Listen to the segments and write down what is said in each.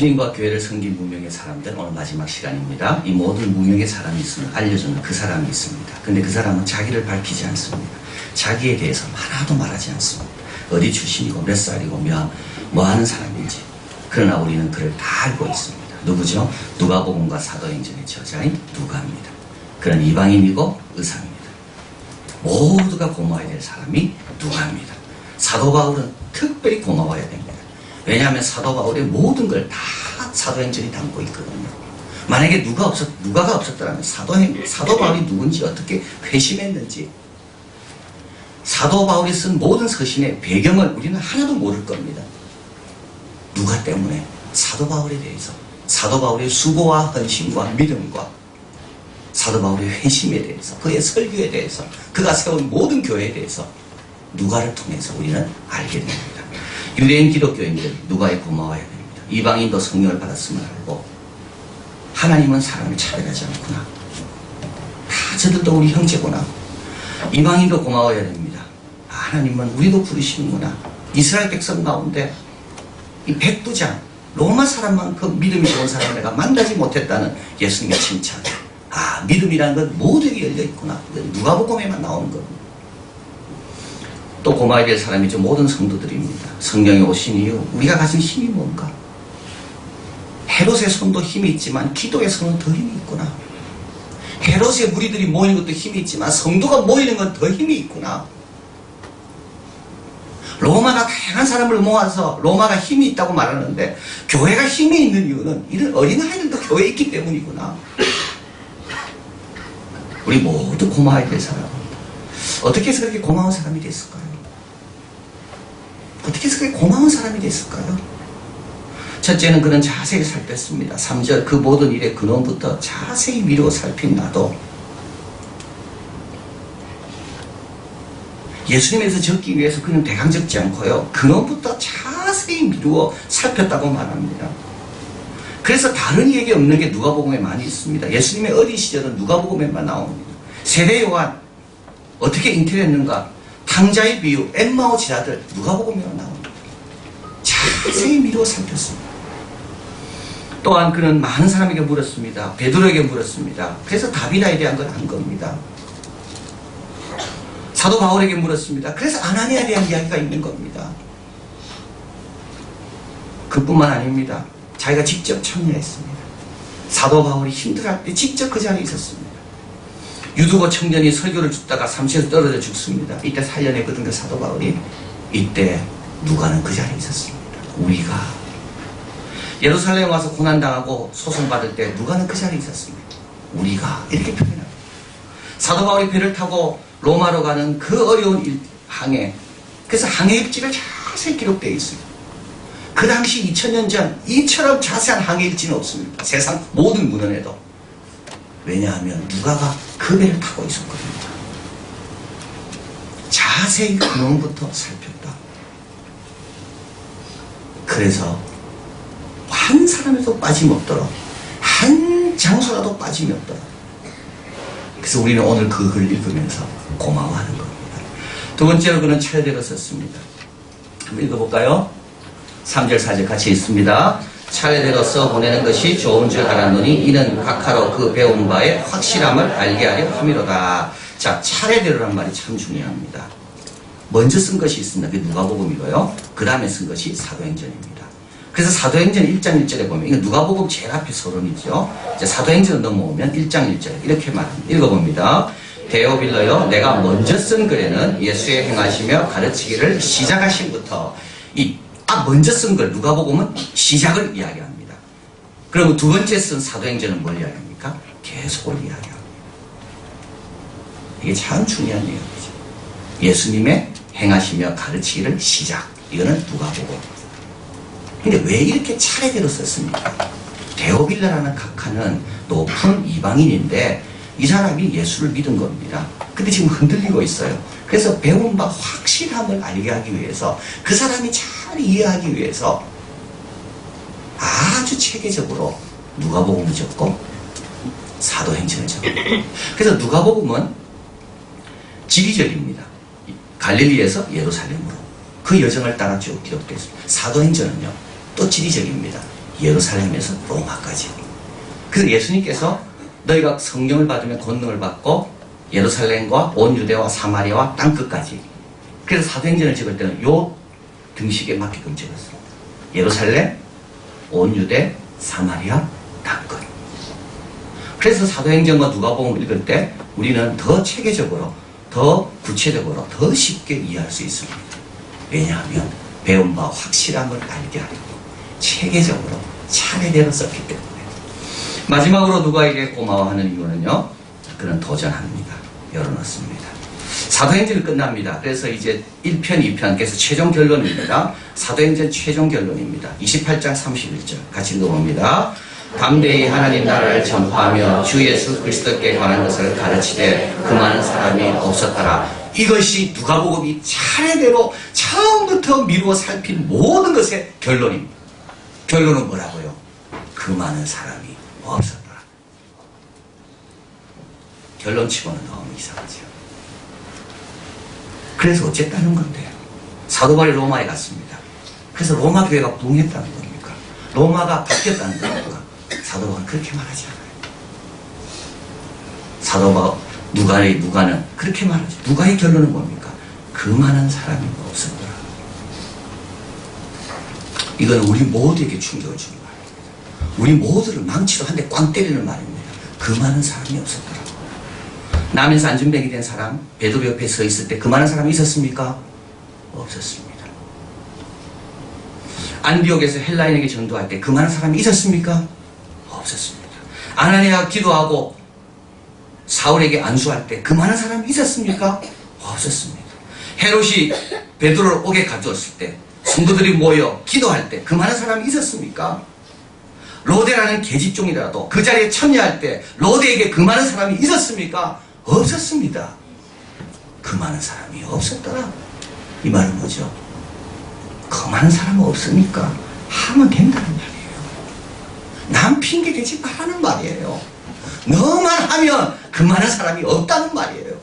어, 주님과 교회를 섬긴 무명의 사람들 오늘 마지막 시간입니다. 이 모든 무명의 사람이 있으면 알려주는 그 사람이 있습니다. 근데 그 사람은 자기를 밝히지 않습니다. 자기에 대해서 하나도 말하지 않습니다. 어디 출신이고 몇 살이고 뭐, 뭐 하는 사람인지. 그러나 우리는 그를 다 알고 있습니다. 누구죠? 누가복음과 사도행전의 저자인 누가입니다. 그런 이방인이고 의사입니다. 모두가 고마워야 될 사람이 누가입니다. 사도 바울은 특별히 고마워야 됩니다. 왜냐하면 사도 바울의 모든 걸 다 사도행전이 담고 있거든요. 만약에 누가 없었, 누가가 없었더라면 사도행, 사도 바울이 누군지 어떻게 회심했는지 사도 바울이 쓴 모든 서신의 배경을 우리는 하나도 모를 겁니다. 누가 때문에 사도 바울에 대해서 사도 바울의 수고와 헌신과 믿음과 사도 바울의 회심에 대해서 그의 설교에 대해서 그가 세운 모든 교회에 대해서 누가를 통해서 우리는 알게 됩니다. 유대인 기독교인들 누가에 고마워야 됩니다. 이방인도 성령을 받았음을 알고 하나님은 사람을 차별하지 않구나. 다 저들도 우리 형제구나. 이방인도 고마워야 됩니다. 아, 하나님은 우리도 부르시는구나. 이스라엘 백성 가운데 이 백두장 로마 사람만큼 믿음이 좋은 사람을 내가 만나지 못했다는 예수님의 칭찬. 아 믿음이라는 건 모두에게 열려 있구나. 누가복음에만 나오는 겁니다. 또 고마워야 될 사람이죠. 모든 성도들입니다. 성령이 오신 이유 우리가 가진 힘이 뭔가? 헤롯의 손도 힘이 있지만 기도의 손은 더 힘이 있구나. 헤롯의 무리들이 모이는 것도 힘이 있지만 성도가 모이는 건 더 힘이 있구나. 로마가 다양한 사람을 모아서 로마가 힘이 있다고 말하는데 교회가 힘이 있는 이유는 이런 어린아이들도 교회에 있기 때문이구나. 우리 모두 고마워야 될 사람. 어떻게 해서 그렇게 고마운 사람이 됐을까요? 어떻게 해서 그렇게 고마운 사람이 됐을까요? 첫째는 그는 자세히 살폈습니다. 3절 그 모든 일의 근원부터 자세히 미루어 살핀 나도 예수님에서 적기 위해서 그는 대강 적지 않고요. 근원부터 자세히 미루어 살폈다고 말합니다. 그래서 다른 이에게 없는 게 누가복음에 많이 있습니다. 예수님의 어린 시절은 누가복음에만 나옵니다. 세례 요한 어떻게 잉태했는가? 탕자의 비유, 엠마오 지라들 누가복음에만 나옵니다. 자세히 미루어 살폈습니다. 또한 그는 많은 사람에게 물었습니다. 베드로에게 물었습니다. 그래서 다비다에 대한 걸한 겁니다. 사도 바울에게 물었습니다. 그래서 아나니아에 대한 이야기가 있는 겁니다. 그뿐만 아닙니다. 자기가 직접 참여했습니다. 사도 바울이 힘들어할 때 직접 그 자리에 있었습니다. 유두고 청년이 설교를 듣다가 삼시에서 떨어져 죽습니다. 이때 살려내거든 그 사도 바울이 이때 누가는 그 자리에 있었습니다. 우리가 예루살렘 와서 고난당하고 소송받을 때 누가는 그 자리에 있었습니다. 우리가 이렇게 표현합니다. 사도 바울이 배를 타고 로마로 가는 그 어려운 일, 항해 그래서 항해 일지가 자세히 기록되어 있습니다. 그 당시 2000년 전 이처럼 자세한 항해 일지는 없습니다. 세상 모든 문헌에도. 왜냐하면 누가가 그 배를 타고 있었거든요. 자세히 근원부터 살폈다. 그래서 한 사람에도 빠짐없도록 한 장소라도 빠짐이 없도록 그래서 우리는 오늘 그 글을 읽으면서 고마워하는 겁니다. 두 번째로 그는 차례대로 썼습니다. 한번 읽어볼까요? 3절 4절 같이 읽습니다. 차례대로 써 보내는 것이 좋은 줄 알았노니 이는 각하로 그 배운 바의 확실함을 알게 하려 함이로다. 자, 차례대로란 말이 참 중요합니다. 먼저 쓴 것이 있습니다. 그게 누가복음이고요. 그 다음에 쓴 것이 사도행전입니다. 그래서 사도행전 1장 1절에 보면 이거 누가복음 제일 앞에 서론이죠. 이제 사도행전 넘어오면 1장 1절 이렇게 말합니다. 읽어봅니다. 데오빌러여 내가 먼저 쓴 글에는 예수의 행하시며 가르치기를 시작하신부터 이 아, 먼저 쓴 걸 누가복음은 시작을 이야기합니다. 그럼 두 번째 쓴 사도행전은 뭘 이야기합니까? 계속을 이야기합니다. 이게 참 중요한 이야기죠. 예수님의 행하시며 가르치기를 시작. 이거는 누가복음. 근데 왜 이렇게 차례대로 썼습니까? 데오빌라라는 각하는 높은 이방인인데 이 사람이 예수를 믿은 겁니다. 근데 지금 흔들리고 있어요. 그래서 배운 바 확실함을 알게 하기 위해서 그 사람이 잘 이해하기 위해서 아주 체계적으로 누가복음을 적고 사도행전을 적고 그래서 누가복음은 지리적입니다. 갈릴리에서 예루살렘으로 그 여정을 따라 쭉 기록됐습니다. 사도행전은요 또 지리적입니다. 예루살렘에서 로마까지. 그래서 예수님께서 너희가 성령을 받으면 권능을 받고 예루살렘과 온 유대와 사마리아와 땅 끝까지. 그래서 사도행전을 찍을 때는 요 등식에 맞게끔 찍었어요. 예루살렘, 온 유대, 사마리아, 땅끝. 그래서 사도행전과 누가복음을 읽을 때 우리는 더 체계적으로, 더 구체적으로, 더 쉽게 이해할 수 있습니다. 왜냐하면 배운 바 확실함을 알게 하려고 체계적으로 차례대로 썼기 때문에. 마지막으로 누가에게 고마워하는 이유는요. 그는 도전합니다. 열어놓습니다. 사도행전이 끝납니다. 그래서 이제 1편, 2편, 그래서 최종 결론입니다. 사도행전 최종 결론입니다. 28장 31절 같이 읽어봅니다. 담대히 하나님 나라를 전파하며 주 예수 그리스도께 관한 것을 가르치되 그 많은 사람이 없었더라. 이것이 누가복음이 차례대로 처음부터 미루어 살핀 모든 것의 결론입니다. 결론은 뭐라고요? 그 많은 사람이 없었더라. 결론치고는 너무 이상하죠. 그래서 어쨌다는 건데요. 사도바리 로마에 갔습니다. 그래서 로마 교회가 붕했다는 겁니까? 로마가 바뀌었다는 겁니까? 사도바는 그렇게 말하지 않아요. 사도바 누가의 누가는 그렇게 말하죠. 누가의 결론은 뭡니까? 그 많은 사람이 없었더라. 이건 우리 모두에게 충격을 주는 말입니다. 우리 모두를 망치로 한 대 꽝 때리는 말입니다. 그 많은 사람이 없었더라. 남에서 안준뱅이 된 사람, 베드로 옆에 서 있을 때 그 많은 사람이 있었습니까? 없었습니다. 안디옥에서 헬라인에게 전도할 때 그 많은 사람이 있었습니까? 없었습니다. 아나니아 기도하고 사울에게 안수할 때 그 많은 사람이 있었습니까? 없었습니다. 헤롯이 베드로를 옥에 가두었을 때 성도들이 모여 기도할 때 그 많은 사람이 있었습니까? 로데라는 계집종이라도 그 자리에 참여할 때 로데에게 그 많은 사람이 있었습니까? 없었습니다. 그 많은 사람이 없었더라. 이 말은 뭐죠? 그 많은 사람은 없으니까 하면 된다는 말이에요. 남 핑계 대지 말라는 말이에요. 너만 하면 그 많은 사람이 없다는 말이에요.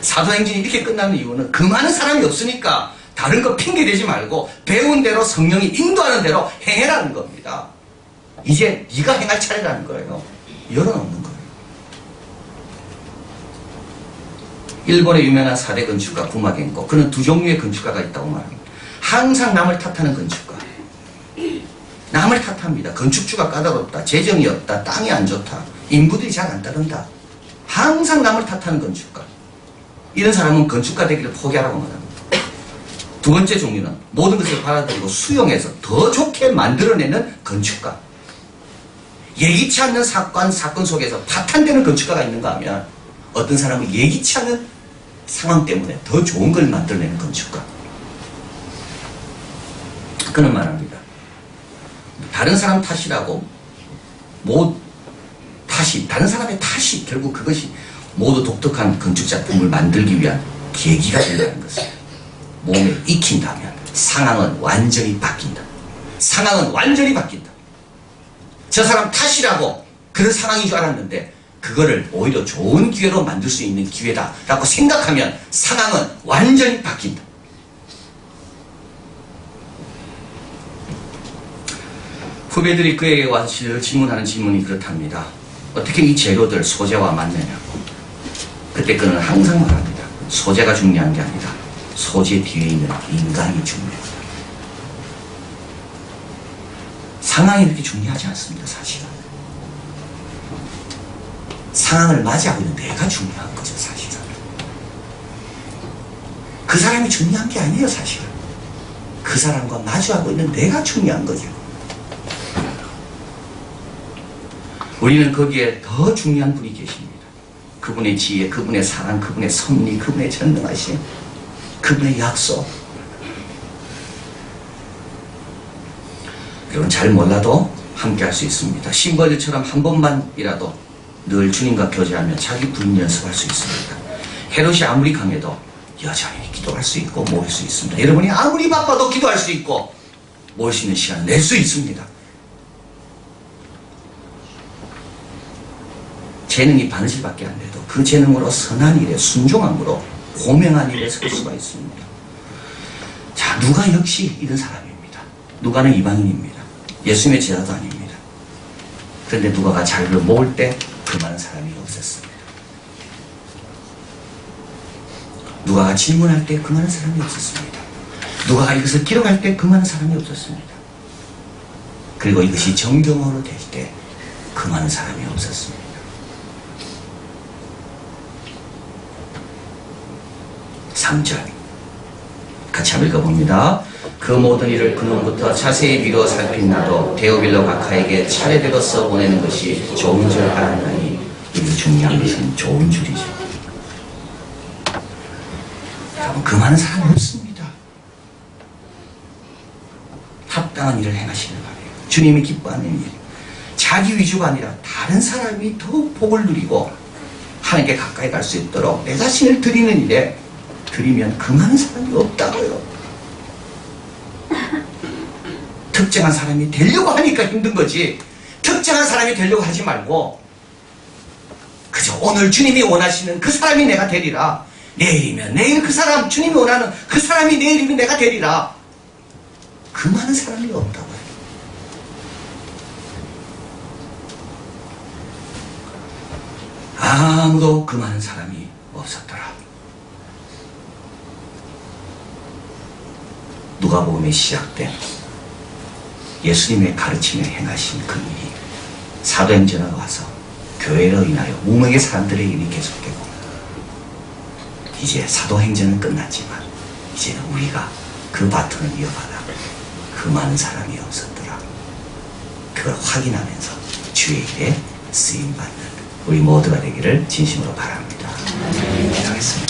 사도행전이 이렇게 끝나는 이유는 그 많은 사람이 없으니까 다른 거 핑계 대지 말고 배운 대로 성령이 인도하는 대로 행해라는 겁니다. 이제 네가 행할 차례라는 거예요. 열어놓는 거예요. 일본의 유명한 4대 건축가 구마겐코 그는 두 종류의 건축가가 있다고 말합니다. 항상 남을 탓하는 건축가. 남을 탓합니다. 건축주가 까다롭다. 재정이 없다. 땅이 안 좋다. 인부들이 잘 안 따른다. 항상 남을 탓하는 건축가. 이런 사람은 건축가 되기를 포기하라고 말합니다. 두 번째 종류는 모든 것을 받아들이고 수용해서 더 좋게 만들어내는 건축가. 예기치 않는 사건, 사건 속에서 파탄되는 건축가가 있는가 하면 어떤 사람은 예기치 않은 상황 때문에 더 좋은 걸 만들어내는 건축가. 그는 말합니다. 다른 사람 탓이라고 모 탓이 다른 사람의 탓이 결국 그것이 모두 독특한 건축 작품을 만들기 위한 계기가 된다는 것을 몸에 익힌다면 상황은 완전히 바뀐다. 상황은 완전히 바뀐다. 저 사람 탓이라고 그런 상황인 줄 알았는데 그거를 오히려 좋은 기회로 만들 수 있는 기회다라고 생각하면 상황은 완전히 바뀐다. 후배들이 그에게 와서 질문하는 질문이 그렇답니다. 어떻게 이 재료들 소재와 맞느냐고. 그때 그는 항상 말합니다. 소재가 중요한 게 아니라 소재 뒤에 있는 인간이 중요하다. 상황이 이렇게 중요하지 않습니다, 사실은. 상황을 맞이하고 있는 내가 중요한 거죠, 사실은. 그 사람이 중요한 게 아니에요, 사실은. 그 사람과 마주하고 있는 내가 중요한 거죠. 우리는 거기에 더 중요한 분이 계십니다. 그분의 지혜, 그분의 사랑, 그분의 섭리, 그분의 전능하심, 그분의 약속. 여러분 잘 몰라도 함께 할 수 있습니다. 심벌들처럼 한 번만이라도 늘 주님과 교제하며 자기 부인 연습할 수 있습니다. 헤롯이 아무리 강해도 여전히 기도할 수 있고 모일 수 있습니다. 여러분이 아무리 바빠도 기도할 수 있고 모일 수 있는 시간을 낼 수 있습니다. 재능이 바느질밖에 안 돼도 그 재능으로 선한 일에 순종함으로 고명한 일에 설 수가 있습니다. 자, 자, 누가 역시 이런 사람입니다. 누가는 이방인입니다. 예수님의 제자도 아닙니다. 그런데 누가가 자기를 모을 때 그 많은 사람이 없었습니다. 누가가 질문할 때 그 많은 사람이 없었습니다. 누가가 이것을 기록할 때 그 많은 사람이 없었습니다. 그리고 이것이 정경으로 될 때 그 많은 사람이 없었습니다. 삼절 같이 한번 읽어봅니다. 그 모든 일을 그놈부터 자세히 미루어 살핀 나도 데오빌로 각하에게 차례대로 써보내는 것이 좋은 줄 알았나니 이게 중요한 것은 좋은 줄이죠. 여러분 그 많은 사람이 없습니다. 합당한 일을 행하시는 거예요. 주님이 기뻐하는 일. 자기 위주가 아니라 다른 사람이 더 복을 누리고 하나님께 가까이 갈 수 있도록 내 자신을 드리는 일에 드리면 그 많은 사람이 없다고요. 특정한 사람이 되려고 하니까 힘든 거지. 특정한 사람이 되려고 하지 말고 그저 오늘 주님이 원하시는 그 사람이 내가 되리라. 내일이면 내일 그 사람 주님이 원하는 그 사람이 내일이면 내가 되리라. 그 많은 사람이 없다고요. 아무도 그 많은 사람이 없었더라. 누가복음의 시작된 예수님의 가르침에 행하신 그 일이 사도행전으로 와서 교회로 인하여 무명의 사람들의 일이 계속되고 이제 사도행전은 끝났지만 이제는 우리가 그 바톤을 이어받아 그 많은 사람이 없었더라. 그걸 확인하면서 주의 일에 쓰임받는 우리 모두가 되기를 진심으로 바랍니다. 기도하겠습니다.